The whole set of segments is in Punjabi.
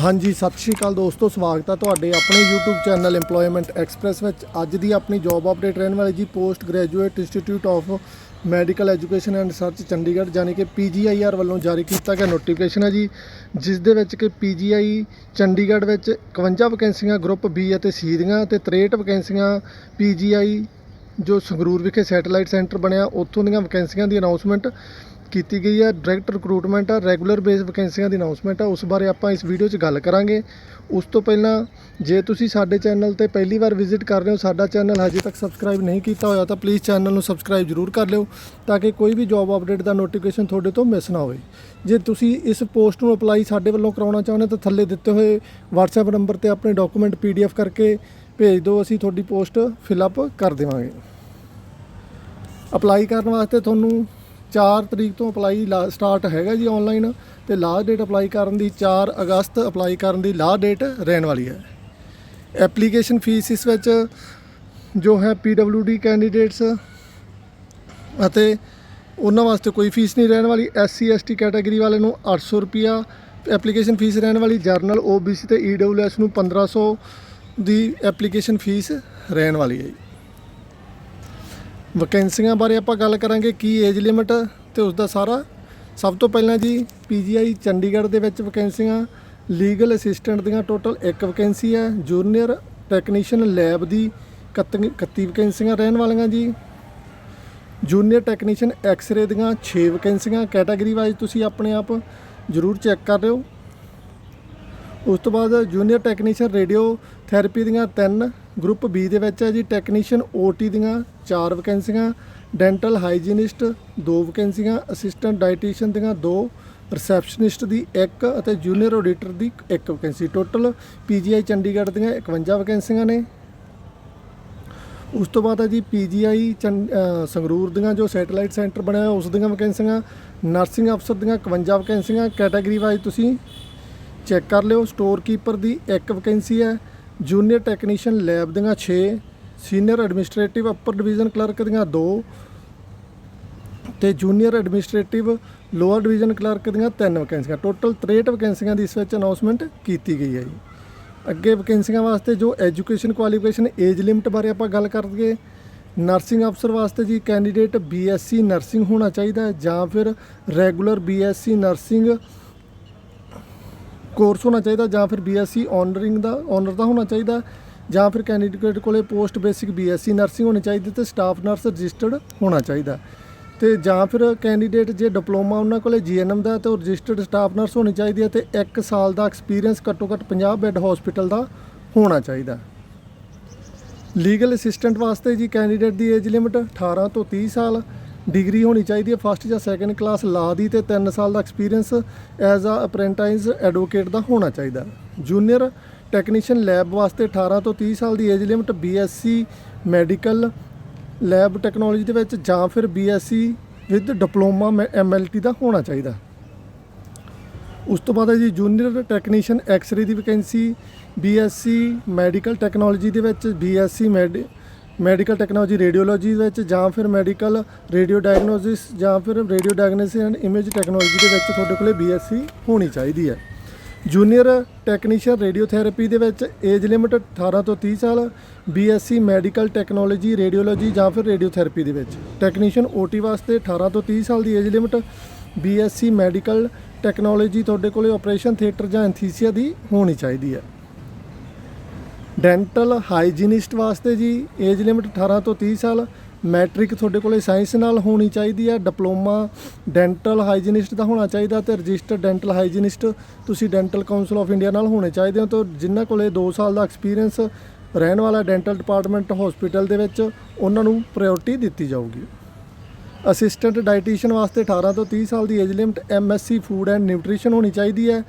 ਹਾਂਜੀ, ਸਤਿ ਸ਼੍ਰੀ ਅਕਾਲ ਦੋਸਤੋ, ਸਵਾਗਤ ਹੈ ਤੁਹਾਡੇ ਆਪਣੇ YouTube ਚੈਨਲ EMPLOYMENT ਐਕਸਪ੍ਰੈਸ ਵਿੱਚ। ਅੱਜ ਦੀ ਆਪਣੀ ਜੌਬ ਅਪਡੇਟ ਰਹਿਣ ਵਾਲੀ ਜੀ post graduate institute of medical education and research Chandigarh, ਯਾਨੀ ਕਿ PGIR ਵੱਲੋਂ ਜਾਰੀ ਕੀਤਾ ਗਿਆ ਨੋਟੀਫਿਕੇਸ਼ਨ ਹੈ ਜੀ, ਜਿਸ ਦੇ ਵਿੱਚ ਕਿ PGI ਚੰਡੀਗੜ੍ਹ ਵਿੱਚ 51 ਵੈਕੈਂਸੀਆਂ ਗਰੁੱਪ B ਅਤੇ C ਦੀਆਂ ਤੇ 63 ਵੈਕੈਂਸੀਆਂ PGI ਜੋ ਸੰਗਰੂਰ ਵਿਖੇ ਸੈਟੇਲਾਈਟ ਸੈਂਟਰ ਬਣਿਆ, ਉੱਥੋਂ ਦੀਆਂ ਵੈਕੈਂਸੀਆਂ ਦੀ ਅਨਾਉਂਸਮੈਂਟ ਕੀਤੀ ਗਈ ਹੈ। ਡਾਇਰੈਕਟ ਰਿਕਰੂਟਮੈਂਟ ਆ ਰੈਗੂਲਰ ਬੇਸ ਵੈਕੈਂਸੀਆਂ ਦੀ ਅਨਾਉਂਸਮੈਂਟ ਆ। ਉਸ ਬਾਰੇ ਆਪਾਂ ਇਸ ਵੀਡੀਓ 'ਚ ਗੱਲ ਕਰਾਂਗੇ। ਉਸ ਤੋਂ ਪਹਿਲਾਂ ਜੇ ਤੁਸੀਂ ਸਾਡੇ ਚੈਨਲ ਤੇ ਪਹਿਲੀ ਵਾਰ ਵਿਜ਼ਿਟ ਕਰ ਰਹੇ ਹੋ, ਸਾਡਾ ਚੈਨਲ ਹਜੇ ਤੱਕ ਸਬਸਕ੍ਰਾਈਬ ਨਹੀਂ ਕੀਤਾ ਹੋਇਆ, ਤਾਂ ਪਲੀਜ਼ ਚੈਨਲ ਨੂੰ ਸਬਸਕ੍ਰਾਈਬ ਜ਼ਰੂਰ ਕਰ ਲਿਓ ਤਾਂ ਕਿ ਕੋਈ ਵੀ ਜੌਬ ਅਪਡੇਟ ਦਾ ਨੋਟੀਫਿਕੇਸ਼ਨ ਤੁਹਾਡੇ ਤੋਂ ਮਿਸ ਨਾ ਹੋਵੇ। ਜੇ ਤੁਸੀਂ ਇਸ ਪੋਸਟ ਨੂੰ ਅਪਲਾਈ ਸਾਡੇ ਵੱਲੋਂ ਕਰਾਉਣਾ ਚਾਹੁੰਦੇ ਤਾਂ ਥੱਲੇ ਦਿੱਤੇ ਹੋਏ WhatsApp ਨੰਬਰ ਤੇ ਆਪਣੇ ਡਾਕੂਮੈਂਟ PDF ਕਰਕੇ ਭੇਜ ਦਿਓ, ਅਸੀਂ ਤੁਹਾਡੀ ਪੋਸਟ ਫਿਲ ਅਪ ਕਰ ਦੇਵਾਂਗੇ। ਅਪਲਾਈ ਕਰਨ ਵਾਸਤੇ ਤੁਹਾਨੂੰ 4 ਤਰੀਕ ਤੋਂ ਅਪਲਾਈ ਸਟਾਰਟ ਹੈਗਾ ਜੀ ਆਨਲਾਈਨ ਤੇ ਲਾਸਟ ਡੇਟ ਅਪਲਾਈ ਕਰਨ ਦੀ 4 ਅਗਸਤ ਅਪਲਾਈ ਕਰਨ ਦੀ ਲਾਸਟ ਡੇਟ ਰਹਿਣ ਵਾਲੀ ਹੈ। ਐਪਲੀਕੇਸ਼ਨ ਫੀਸ ਇਸ ਵਿੱਚ ਜੋ ਹੈ PWD ਕੈਂਡੀਡੇਟਸ ਅਤੇ ਉਹਨਾਂ ਵਾਸਤੇ ਕੋਈ ਫੀਸ ਨਹੀਂ ਰਹਿਣ ਵਾਲੀ। SC ST ਕੈਟਾਗਰੀ ਵਾਲੇ ਨੂੰ 800 ਰੁਪਿਆ ਐਪਲੀਕੇਸ਼ਨ ਫੀਸ ਰਹਿਣ ਵਾਲੀ। ਜਰਨਲ OBC ਤੇ EWS ਨੂੰ 1500 ਦੀ ਐਪਲੀਕੇਸ਼ਨ ਫੀਸ ਰਹਿਣ ਵਾਲੀ ਹੈ ਜੀ। ਵੈਕੈਂਸੀਆਂ ਬਾਰੇ ਆਪਾਂ ਗੱਲ ਕਰਾਂਗੇ ਕੀ ਏਜ ਲਿਮਿਟ ਤੇ ਉਸ ਦਾ ਸਾਰਾ। ਸਭ ਤੋਂ ਪਹਿਲਾਂ ਜੀ ਪੀਜੀਆਈ ਚੰਡੀਗੜ੍ਹ ਦੇ ਵਿੱਚ ਵੈਕੈਂਸੀਆਂ। ਲੀਗਲ ਅਸਿਸਟੈਂਟ ਦੀਆਂ ਟੋਟਲ ਇੱਕ ਵੈਕੈਂਸੀ ਹੈ, ਜੂਨੀਅਰ ਟੈਕਨੀਸ਼ੀਅਨ ਲੈਬ ਦੀ 31 31 ਵੈਕੈਂਸੀਆਂ ਰਹਿਣ ਵਾਲੀਆਂ ਜੀ। ਜੂਨੀਅਰ ਟੈਕਨੀਸ਼ੀਅਨ ਐਕਸ-ਰੇ ਦੀਆਂ 6 ਵੈਕੈਂਸੀਆਂ। ਕੈਟਾਗਰੀ ਵਾਈਜ਼ ਤੁਸੀਂ ਆਪਣੇ ਆਪ ਜ਼ਰੂਰ ਚੈੱਕ ਕਰ ਲਿਓ। ਉਸ ਤੋਂ ਬਾਅਦ ਜੂਨੀਅਰ ਟੈਕਨੀਸ਼ੀਅਨ ਰੇਡੀਓ ਥੈਰੇਪੀ ਦੀਆਂ 3 ਗਰੁੱਪ ਬੀ ਦੇ ਵਿੱਚ ਹੈ ਜੀ ਟੈਕਨੀਸ਼ੀਅਨ OT ਦੀਆਂ 4 ਵੈਕੈਂਸੀਆਂ ਡੈਂਟਲ ਹਾਈਜੀਨਿਸਟ 2 ਵੈਕੈਂਸੀਆਂ ਅਸਿਸਟੈਂਟ ਡਾਈਟੀਸ਼ੀਅਨ ਦੀਆਂ 2 ਰਿਸੈਪਸ਼ਨਿਸਟ ਦੀ 1 ਅਤੇ ਜੂਨੀਅਰ ਆਡੀਟਰ ਦੀ 1 ਵੈਕੈਂਸੀ ਟੋਟਲ PGI ਚੰਡੀਗੜ੍ਹ ਦੀਆਂ 51 ਵੈਕੈਂਸੀਆਂ ਨੇ। ਉਸ ਤੋਂ ਬਾਅਦ ਹੈ ਜੀ PGI ਚੰ- ਸੰਗਰੂਰ ਦੀਆਂ ਜੋ ਸੈਟੇਲਾਈਟ ਸੈਂਟਰ ਬਣਿਆ ਹੋਇਆ, ਉਸ ਦੀਆਂ ਵੈਕੈਂਸੀਆਂ ਨਰਸਿੰਗ ਅਫਸਰ ਦੀਆਂ 51 ਵੈਕੈਂਸੀਆਂ ਕੈਟਾਗਰੀ ਵਾਈਜ਼ ਤੁਸੀਂ ਚੈੱਕ ਕਰ ਲਿਓ ਸਟੋਰ ਕੀਪਰ ਦੀ ਇੱਕ ਵੈਕੈਂਸੀ ਹੈ ਜੂਨੀਅਰ ਟੈਕਨੀਸ਼ੀਅਨ ਲੈਬ ਦੀਆਂ 6 senior administrative upper division clerk ਦੀਆਂ 2 ਤੇ junior administrative lower division clerk ਦੀਆਂ 3 ਵੈਕੈਂਸੀਆਂ ਟੋਟਲ 63 ਵੈਕੈਂਸੀਆਂ ਦੀ ਇਸ ਵਿੱਚ ਅਨਾਉਂਸਮੈਂਟ ਕੀਤੀ ਗਈ ਹੈ ਜੀ। ਅੱਗੇ ਵੈਕੈਂਸੀਆਂ ਵਾਸਤੇ ਜੋ ਐਜੂਕੇਸ਼ਨ ਕੁਆਲੀਫਿਕੇਸ਼ਨ ਏਜ ਲਿਮਟ ਬਾਰੇ ਆਪਾਂ ਗੱਲ ਕਰਾਂਗੇ ਨਰਸਿੰਗ ਅਫਸਰ ਵਾਸਤੇ ਜੀ ਕੈਂਡੀਡੇਟ ਬੀਐਸਸੀ ਨਰਸਿੰਗ ਹੋਣਾ ਚਾਹੀਦਾ ਹੈ ਜਾਂ ਫਿਰ ਰੈਗੂਲਰ ਬੀਐਸਸੀ ਨਰਸਿੰਗ ਕੋਰਸ ਹੋਣਾ ਚਾਹੀਦਾ ਜਾਂ ਫਿਰ ਬੀਐਸਸੀ ਆਨਰਿੰਗ ਦਾ ਆਨਰ ਦਾ ਹੋਣਾ ਚਾਹੀਦਾ, ਜਾਂ ਫਿਰ ਕੈਂਡੀਡੇਟ ਕੋਲੇ ਪੋਸਟ ਬੇਸਿਕ ਬੀਐਸਸੀ ਨਰਸਿੰਗ ਹੋਣੀ ਚਾਹੀਦੀ ਤੇ ਸਟਾਫ ਨਰਸ ਰਜਿਸਟਰਡ ਹੋਣਾ ਚਾਹੀਦਾ। ਤੇ ਜਾਂ ਫਿਰ ਕੈਂਡੀਡੇਟ ਜੇ ਡਿਪਲੋਮਾ ਉਹਨਾਂ ਕੋਲੇ ਜੀਐਨਐਮ ਦਾ ਤੇ ਉਹ ਰਜਿਸਟਰਡ ਸਟਾਫ ਨਰਸ ਹੋਣੀ ਚਾਹੀਦੀ ਹੈ ਤੇ 1 ਸਾਲ ਦਾ ਐਕਸਪੀਰੀਅੰਸ ਘੱਟੋ ਘੱਟ 50 ਬੈੱਡ ਹਸਪੀਟਲ ਦਾ ਹੋਣਾ ਚਾਹੀਦਾ। ਲੀਗਲ ਅਸਿਸਟੈਂਟ ਵਾਸਤੇ ਜੀ ਕੈਂਡੀਡੇਟ ਦੀ ਏਜ ਲਿਮਟ 18 ਤੋਂ 30 ਸਾਲ ਡਿਗਰੀ ਹੋਣੀ ਚਾਹੀਦੀ ਹੈ ਫਸਟ ਜਾਂ ਸੈਕੰਡ ਕਲਾਸ ਲਾ ਦੀ ਤੇ 3 ਸਾਲ ਦਾ experience as uh apprentice advocate ਦਾ ਹੋਣਾ ਚਾਹੀਦਾ ਜੂਨੀਅਰ ਟੈਕਨੀਸ਼ੀਅਨ ਲੈਬ ਵਾਸਤੇ 18 ਤੋਂ 30 ਸਾਲ ਦੀ age limit BSc medical lab technology ਦੇ ਵਿੱਚ ਜਾਂ ਫਿਰ ਬੀਐਸਸੀ ਵਿਦ ਡਿਪਲੋਮਾ ਐਮਐਲਟੀ ਦਾ ਹੋਣਾ ਚਾਹੀਦਾ ਉਸ ਤੋਂ ਬਾਅਦ ਹੈ ਜੀ ਜੂਨੀਅਰ ਟੈਕਨੀਸ਼ੀਅਨ ਐਕਸ-ਰੇ ਦੀ ਵੈਕੈਂਸੀ ਬੀਐਸਸੀ ਮੈਡੀਕਲ ਟੈਕਨੋਲੋਜੀ ਦੇ ਵਿੱਚ ਬੀਐਸਸੀ ਮੈਡੀਕਲ ਟੈਕਨੋਲੋਜੀ ਰੇਡੀਓਲੋਜੀ ਵਿੱਚ ਜਾਂ ਫਿਰ ਮੈਡੀਕਲ ਰੇਡੀਓ ਡਾਇਗਨੋਸਿਸ ਜਾਂ ਫਿਰ radio diagnosis and image technology ਦੇ ਵਿੱਚ ਤੁਹਾਡੇ ਕੋਲੇ ਬੀਐਸਸੀ ਹੋਣੀ ਚਾਹੀਦੀ ਹੈ। ਜੂਨੀਅਰ ਟੈਕਨੀਸ਼ੀਅਨ ਰੇਡੀਓਥੈਰੇਪੀ ਦੇ ਵਿੱਚ ਏਜ ਲਿਮਟ 18 ਤੋਂ 30 ਸਾਲ ਬੀਐਸਸੀ ਮੈਡੀਕਲ ਟੈਕਨੋਲੋਜੀ ਰੇਡੀਓਲੋਜੀ ਜਾਂ ਫਿਰ ਰੇਡੀਓਥੈਰੇਪੀ ਦੇ ਵਿੱਚ। ਟੈਕਨੀਸ਼ੀਅਨ ਓਟੀ ਵਾਸਤੇ 18 ਤੋਂ 30 ਸਾਲ ਦੀ age limit BSc medical technology ਤੁਹਾਡੇ ਕੋਲੇ ਆਪਰੇਸ਼ਨ ਥੀਏਟਰ ਜਾਂ ਐਨਥੀਸੀਆ ਦੀ ਹੋਣੀ ਚਾਹੀਦੀ ਹੈ। ਡੈਂਟਲ ਹਾਈਜੀਨਿਸਟ ਵਾਸਤੇ ਜੀ ਏਜ ਲਿਮਟ 18 ਤੋਂ 30 ਸਾਲ। ਮੈਟ੍ਰਿਕ ਤੁਹਾਡੇ ਕੋਲੇ ਸਾਇੰਸ ਨਾਲ ਹੋਣੀ ਚਾਹੀਦੀ ਹੈ ਡਿਪਲੋਮਾ ਡੈਂਟਲ ਹਾਈਜੀਨਿਸਟ ਦਾ ਹੋਣਾ ਚਾਹੀਦਾ ਤੇ ਰਜਿਸਟਰਡ ਡੈਂਟਲ ਹਾਈਜੀਨਿਸਟ ਤੁਸੀਂ ਡੈਂਟਲ ਕਾਉਂਸਲ ਆਫ ਇੰਡੀਆ ਨਾਲ ਹੋਣੇ ਚਾਹੀਦੇ ਹੋ। ਤਾਂ ਜਿਨ੍ਹਾਂ ਕੋਲੇ 2 ਸਾਲ ਦਾ ਐਕਸਪੀਰੀਅੰਸ ਰਹਿਣ ਵਾਲਾ ਡੈਂਟਲ ਡਿਪਾਰਟਮੈਂਟ ਹਸਪੀਟਲ ਦੇ ਵਿੱਚ, ਉਹਨਾਂ ਨੂੰ ਪ੍ਰਾਇੋਰਟੀ ਦਿੱਤੀ ਜਾਊਗੀ। ਅਸਿਸਟੈਂਟ ਡਾਈਟੀਸ਼ੀਅਨ ਵਾਸਤੇ 18 ਤੋਂ 30 ਸਾਲ ਦੀ age limit MSc food and nutrition ਹੋਣੀ ਚਾਹੀਦੀ ਹੈ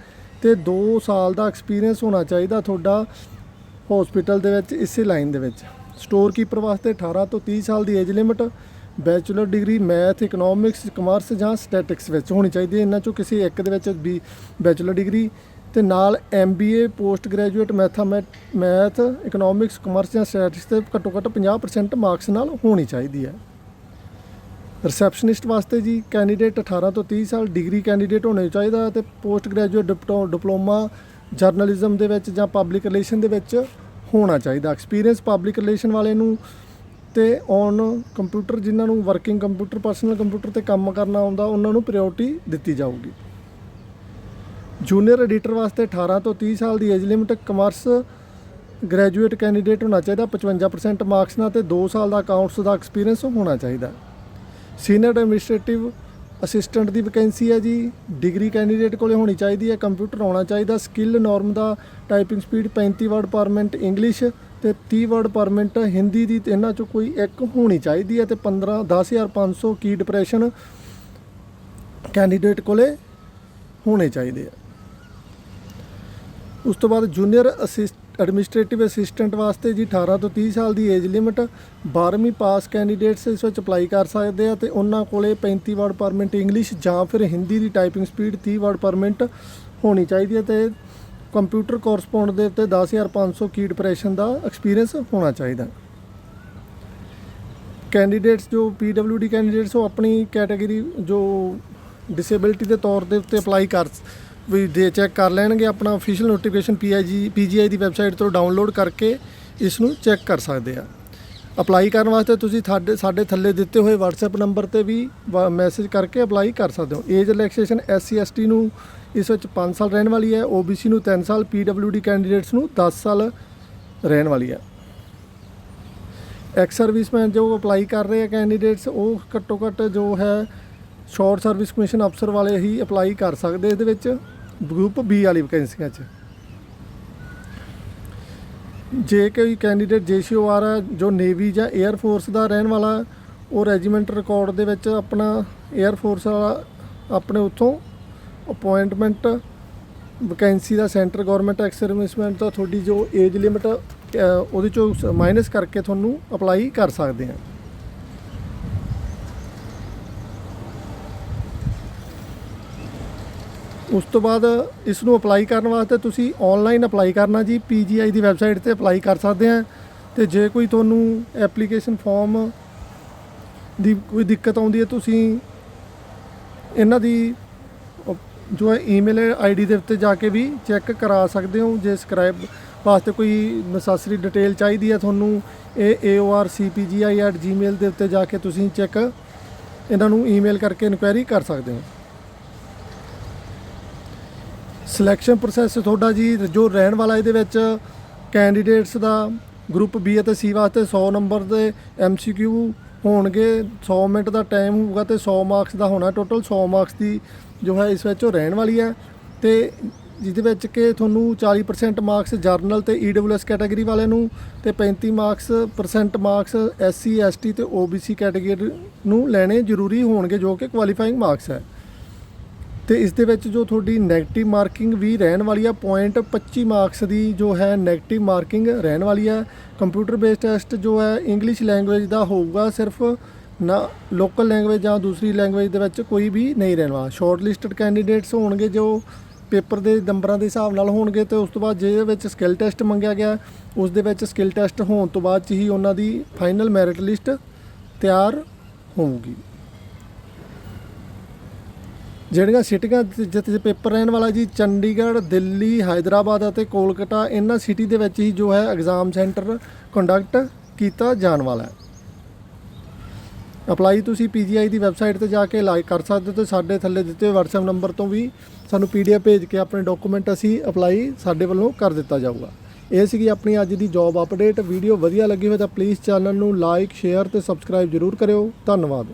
ਤੇ 2 ਸਾਲ ਦਾ ਐਕਸਪੀਰੀਅੰਸ ਹੋਣਾ ਚਾਹੀਦਾ ਤੁਹਾਡਾ। ਹਸਪੀਟਲ ਦੇ ਵਿੱਚ, ਇਸੇ ਲਾਈਨ ਦੇ ਵਿੱਚ। ਸਟੋਰ ਕੀਪਰ ਵਾਸਤੇ 18 ਤੋਂ 30 ਸਾਲ ਦੀ age limit bachelor degree math economics commerce ਜਾਂ ਸਟੈਟਿਕਸ ਵਿੱਚ ਹੋਣੀ ਚਾਹੀਦੀ ਹੈ। ਇਹਨਾਂ ਚੋਂ ਕਿਸੇ ਇੱਕ ਦੇ ਵਿੱਚ ਵੀ ਬੈਚਲਰ ਡਿਗਰੀ ਤੇ ਨਾਲ ਐਮਬੀਏ ਪੋਸਟ ਗ੍ਰੈਜੂਏਟ ਮੈਥਾਮੈਟ ਮੈਥ ਇਕਨੋਮਿਕਸ ਕਮਰਸ ਜਾਂ ਸਟੈਟਿਕਸ ਤੇ ਘੱਟੋ ਘੱਟ 50% ਮਾਰਕਸ ਨਾਲ ਹੋਣੀ ਚਾਹੀਦੀ ਹੈ। ਰਿਸੈਪਸ਼ਨਿਸਟ ਵਾਸਤੇ ਜੀ ਕੈਂਡੀਡੇਟ 18 ਤੋਂ 30 ਸਾਲ ਡਿਗਰੀ ਕੈਂਡੀਡੇਟ ਹੋਣੇ ਚਾਹੀਦਾ ਤੇ ਪੋਸਟ ਗ੍ਰੈਜੂਏਟ ਡਿਪਲੋਮਾ ਜਰਨਲਿਜ਼ਮ ਦੇ ਵਿੱਚ ਜਾਂ ਪਬਲਿਕ ਰਿਲੇਸ਼ਨ ਦੇ ਵਿੱਚ ਹੋਣਾ ਚਾਹੀਦਾ। ਐਕਸਪੀਰੀਅੰਸ ਪਬਲਿਕ ਰਿਲੇਸ਼ਨ ਵਾਲੇ ਨੂੰ ਤੇ ਔਨ ਕੰਪਿਊਟਰ ਜਿਨ੍ਹਾਂ ਨੂੰ ਵਰਕਿੰਗ ਕੰਪਿਊਟਰ ਪਰਸਨਲ ਕੰਪਿਊਟਰ ਤੇ ਕੰਮ ਕਰਨਾ ਆਉਂਦਾ, ਉਹਨਾਂ ਨੂੰ ਪ੍ਰਾਇੋਰਟੀ ਦਿੱਤੀ ਜਾਊਗੀ। ਜੂਨੀਅਰ ਐਡੀਟਰ ਵਾਸਤੇ 18 ਤੋਂ 30 ਸਾਲ ਦੀ age limit commerce graduate candidate ਹੋਣਾ ਚਾਹੀਦਾ 55% ਮਾਰਕਸ ਨਾਲ ਤੇ 2 ਸਾਲ ਦਾ ਅਕਾਊਂਟਸ ਦਾ ਐਕਸਪੀਰੀਅੰਸ ਹੋਣਾ ਚਾਹੀਦਾ। ਸੀਨੀਅਰ ਐਡਮਿਨਿਸਟ੍ਰੇਟਿਵ ਅਸਿਸਟੈਂਟ ਦੀ ਵੈਕੈਂਸੀ ਹੈ ਜੀ। ਡਿਗਰੀ ਕੈਂਡੀਡੇਟ ਕੋਲੇ ਹੋਣੀ ਚਾਹੀਦੀ ਹੈ, ਕੰਪਿਊਟਰ ਆਉਣਾ ਚਾਹੀਦਾ। ਸਕਿੱਲ ਨਾਰਮ ਦਾ typing speed 35 word per minute English ਤੇ 30 ਵਰਡ ਪਰ ਮਿੰਟ ਹਿੰਦੀ ਦੀ ਤੇ ਇਹਨਾਂ ਚੋਂ ਕੋਈ ਇੱਕ ਹੋਣੀ ਚਾਹੀਦੀ ਹੈ ਤੇ 15 10500 ਕੀ ਡਿਪਰੈਸ਼ਨ ਕੈਂਡੀਡੇਟ ਕੋਲੇ ਹੋਣੇ ਚਾਹੀਦੇ ਆ। ਉਸ ਤੋਂ ਬਾਅਦ ਜੂਨੀਅਰ ਅਸਿਸਟ ਐਡਮਿਨਿਸਟ੍ਰੇਟਿਵ ਅਸਿਸਟੈਂਟ ਵਾਸਤੇ ਜੀ 18 ਤੋਂ 30 ਸਾਲ ਦੀ ਏਜ ਲਿਮਿਟ 12ਵੀਂ ਪਾਸ ਕੈਂਡੀਡੇਟਸ ਇਸ ਵਿੱਚ ਅਪਲਾਈ ਕਰ ਸਕਦੇ ਆ ਤੇ ਉਹਨਾਂ ਕੋਲੇ 35 ਵਰਡ ਪਰ ਮਿੰਟ ਇੰਗਲਿਸ਼ ਜਾਂ ਫਿਰ ਹਿੰਦੀ ਦੀ typing speed 30 word per minute ਹੋਣੀ ਚਾਹੀਦੀ ਹੈ ਤੇ ਕੰਪਿਊਟਰ ਕੋਰਸਪੌਂਡ ਦੇ ਉੱਤੇ 10500 ਕੀ ਡਿਪਰੈਸ਼ਨ ਦਾ ਐਕਸਪੀਰੀਅੰਸ ਹੋਣਾ ਚਾਹੀਦਾ। ਕੈਂਡੀਡੇਟਸ ਜੋ ਪੀਡਬਲਯੂਡੀ ਕੈਂਡੀਡੇਟਸ ਉਹ ਆਪਣੀ ਕੈਟਾਗਰੀ ਜੋ ਡਿਸੇਬਿਲਿਟੀ ਦੇ ਤੌਰ ਦੇ ਉੱਤੇ ਅਪਲਾਈ ਕਰ ਵੀ ਦੇ ਚੈੱਕ ਕਰ ਲੈਣਗੇ, ਆਪਣਾ ਅਫੀਸ਼ੀਅਲ ਨੋਟੀਫਿਕੇਸ਼ਨ ਪੀਆਈਜੀ ਪੀਜੀਆਈ ਦੀ ਵੈਬਸਾਈਟ ਤੋਂ ਡਾਊਨਲੋਡ ਕਰਕੇ ਇਸ ਨੂੰ ਚੈੱਕ ਕਰ ਸਕਦੇ ਆ। ਅਪਲਾਈ ਕਰਨ ਵਾਸਤੇ ਤੁਸੀਂ ਸਾਡੇ ਸਾਡੇ ਥੱਲੇ ਦਿੱਤੇ ਹੋਏ WhatsApp ਨੰਬਰ ਤੇ ਵੀ ਮੈਸੇਜ ਕਰਕੇ ਅਪਲਾਈ ਕਰ ਸਕਦੇ ਹੋ। ਏਜ ਰਿਲੈਕਸੇਸ਼ਨ ਐਸਸੀ ਐਸਟੀ ਨੂੰ ਇਸ ਵਿੱਚ 5 ਸਾਲ ਰਹਿਣ ਵਾਲੀ ਹੈ OBC ਨੂੰ 3 ਸਾਲ PWD ਕੈਂਡੀਡੇਟਸ ਨੂੰ 10 ਸਾਲ ਰਹਿਣ ਵਾਲੀ ਹੈ। ਐਕਸ ਸਰਵਿਸਮੈਨ ਜੋ ਅਪਲਾਈ ਕਰ ਰਹੇ ਆ ਕੈਂਡੀਡੇਟਸ ਉਹ ਘੱਟੋ ਘੱਟ ਜੋ ਹੈ ਸ਼ਾਰਟ ਸਰਵਿਸ ਕਮਿਸ਼ਨ ਅਫਸਰ ਵਾਲੇ ਹੀ ਅਪਲਾਈ ਕਰ ਸਕਦੇ ਇਹਦੇ ਵਿੱਚ ਗਰੁੱਪ ਬੀ ਵਾਲੀ ਵੈਕੈਂਸੀਆਂ 'ਚ। ਜੇ ਕੋਈ ਕੈਂਡੀਡੇਟ ਜੇਸੀਓਆਰ ਹੈ ਜੋ ਨੇਵੀ ਜਾਂ 에ਅਰ ਫੋਰਸ ਦਾ ਰਹਿਣ ਵਾਲਾ, ਉਹ ਰੈਜੀਮੈਂਟ ਰਿਕਾਰਡ ਦੇ ਵਿੱਚ ਆਪਣਾ 에ਅਰ ਫੋਰਸ ਵਾਲਾ ਆਪਣੇ ਉੱਥੋਂ ਅਪਾਇੰਟਮੈਂਟ ਵੈਕੈਂਸੀ ਦਾ ਸੈਂਟਰ ਗਵਰਨਮੈਂਟ ਐਕਸ ਦਾ ਤੁਹਾਡੀ ਜੋ ਏਜ ਲਿਮਟ ਉਹਦੇ ਚੋਂ ਮਾਈਨਸ ਕਰਕੇ ਤੁਹਾਨੂੰ ਅਪਲਾਈ ਕਰ ਸਕਦੇ ਆ। ਉਸ ਤੋਂ ਬਾਅਦ ਇਸ ਨੂੰ ਅਪਲਾਈ ਕਰਨ ਵਾਸਤੇ ਤੁਸੀਂ ਆਨਲਾਈਨ ਅਪਲਾਈ ਕਰਨਾ ਜੀ ਪੀਜੀਆਈ ਦੀ ਵੈਬਸਾਈਟ ਤੇ ਅਪਲਾਈ ਕਰ ਸਕਦੇ ਆ ਤੇ ਜੇ ਕੋਈ ਤੁਹਾਨੂੰ ਐਪਲੀਕੇਸ਼ਨ ਫਾਰਮ ਦੀ ਕੋਈ ਦਿੱਕਤ ਆਉਂਦੀ ਹੈ, ਤੁਸੀਂ ਇਹਨਾਂ ਦੀ ਜੋ ਹੈ ਈਮੇਲ ਆਈਡੀ ਦੇ ਉੱਤੇ ਜਾ ਕੇ ਵੀ ਚੈੱਕ ਕਰਾ ਸਕਦੇ ਹੋ, ਜੇ ਸਕ੍ਰਾਈਬ ਵਾਸਤੇ ਕੋਈ ਨੈਸੈਸਰੀ ਡਿਟੇਲ ਚਾਹੀਦੀ ਹੈ ਤੁਹਾਨੂੰ, ਇਹ aorcpgi@gmail ਦੇ ਉੱਤੇ ਜਾ ਕੇ ਤੁਸੀਂ ਚੈੱਕ ਇਹਨਾਂ ਨੂੰ ਈਮੇਲ ਕਰਕੇ ਇਨਕੁਆਇਰੀ ਕਰ ਸਕਦੇ ਹੋ। ਸਿਲੈਕਸ਼ਨ ਪ੍ਰੋਸੈਸ ਤੁਹਾਡਾ ਜੀ, ਜੋ ਰਹਿਣ ਵਾਲਾ ਇਹਦੇ ਵਿੱਚ ਕੈਂਡੀਡੇਟਸ ਦਾ ਗਰੁੱਪ ਬੀ ਅਤੇ ਸੀ ਵਾਸਤੇ 100 ਨੰਬਰ ਦੇ ਐਮਸੀਕਿਊ ਹੋਣਗੇ 100 ਮਿੰਟ ਦਾ ਟਾਈਮ ਹੋਊਗਾ ਤੇ 100 ਮਾਰਕਸ ਦਾ ਹੋਣਾ ਟੋਟਲ 100 ਮਾਰਕਸ ਦੀ ਜੋ ਹੈ ਇਸ ਵਿੱਚ ਉਹ ਰਹਿਣ ਵਾਲੀ ਹੈ। ਤੇ ਜਿਹਦੇ ਵਿੱਚ ਕਿ ਤੁਹਾਨੂੰ 40% ਮਾਰਕਸ ਜਰਨਲ ਤੇ ਈਡਬਲਯੂਐਸ ਕੈਟਾਗਰੀ ਵਾਲਿਆਂ ਨੂੰ ਤੇ 35 marks percent marks SC ST ਤੇ ਓਬੀਸੀ ਕੈਟਾਗਰੀ ਨੂੰ ਲੈਣੇ ਜ਼ਰੂਰੀ ਹੋਣਗੇ, ਜੋ ਕਿ ਕੁਆਲੀਫਾਈਂਗ ਮਾਰਕਸ ਹੈ। ਤੇ ਇਸ ਦੇ ਵਿੱਚ ਜੋ ਤੁਹਾਡੀ 네ਗੇਟਿਵ ਮਾਰਕਿੰਗ ਵੀ ਰਹਿਣ ਵਾਲੀ ਆ ਪੁਆਇੰਟ 25 ਮਾਰਕਸ ਦੀ ਜੋ ਹੈ 네ਗੇਟਿਵ ਮਾਰਕਿੰਗ ਰਹਿਣ ਵਾਲੀ ਆ। ਕੰਪਿਊਟਰ ਬੇਸਡ ਟੈਸਟ ਜੋ ਹੈ ਇੰਗਲਿਸ਼ ਲੈਂਗੁਏਜ ਦਾ ਹੋਊਗਾ, ਸਿਰਫ ਨਾ ਲੋਕਲ ਲੈਂਗੁਏਜ ਜਾਂ ਦੂਸਰੀ ਲੈਂਗੁਏਜ ਦੇ ਵਿੱਚ ਕੋਈ ਵੀ ਨਹੀਂ ਰਹਿਣ ਵਾਲਾ। ਸ਼ਾਰਟ ਲਿਸਟਡ ਕੈਂਡੀਡੇਟਸ ਹੋਣਗੇ ਜੋ ਪੇਪਰ ਦੇ ਨੰਬਰਾਂ ਦੇ ਹਿਸਾਬ ਨਾਲ ਹੋਣਗੇ ਤੇ ਉਸ ਤੋਂ ਬਾਅਦ ਜਿਹਦੇ ਵਿੱਚ ਸਕਿੱਲ ਟੈਸਟ ਮੰਗਿਆ ਗਿਆ, ਉਸ ਦੇ ਵਿੱਚ ਸਕਿੱਲ ਟੈਸਟ ਹੋਣ ਤੋਂ ਬਾਅਦ 'ਚ ਹੀ ਉਹਨਾਂ ਦੀ ਫਾਈਨਲ ਮੈਰਿਟ ਲਿਸਟ ਤਿਆਰ ਹੋਊਗੀ। ਜਿਹੜੀਆਂ ਸਿਟੀਆਂ ਜਿੱਥੇ ਪੇਪਰ ਰਹਿਣ ਵਾਲਾ ਜੀ, ਚੰਡੀਗੜ੍ਹ, ਦਿੱਲੀ ਹైదరాబాద్ ਅਤੇ ਕੋਲਕਾਤਾ, ਇਹਨਾਂ ਸਿਟੀ ਦੇ ਵਿੱਚ ਹੀ ਜੋ ਹੈ ਐਗਜ਼ਾਮ ਸੈਂਟਰ ਕੰਡਕਟ ਕੀਤਾ ਜਾਣ ਵਾਲਾ ਹੈ। ਅਪਲਾਈ ਤੁਸੀਂ ਪੀਜੀਆਈ ਦੀ ਵੈਬਸਾਈਟ ਤੇ ਜਾ ਕੇ ਲਾਈਕ ਕਰ ਸਕਦੇ ਹੋ ਤੇ ਸਾਡੇ ਥੱਲੇ ਦਿੱਤੇ ਹੋਏ WhatsApp ਨੰਬਰ ਤੋਂ ਵੀ ਸਾਨੂੰ ਪੀਡੀਐਫ ਭੇਜ ਕੇ ਆਪਣੇ ਡਾਕੂਮੈਂਟ ਅਸੀਂ ਅਪਲਾਈ ਸਾਡੇ ਵੱਲੋਂ ਕਰ ਦਿੱਤਾ ਜਾਊਗਾ। ਇਹ ਸੀਗੀ ਆਪਣੀ ਅੱਜ ਦੀ ਜੌਬ ਅਪਡੇਟ ਵੀਡੀਓ ਵਧੀਆ ਲੱਗੀ ਹੋਵੇ ਤਾਂ ਪਲੀਜ਼ ਚੈਨਲ ਨੂੰ ਲਾਈਕ ਸ਼ੇਅਰ ਤੇ ਸਬਸਕ੍ਰਾਈਬ ਜ਼ਰੂਰ ਕਰਿਓ। ਧੰਨਵਾਦ।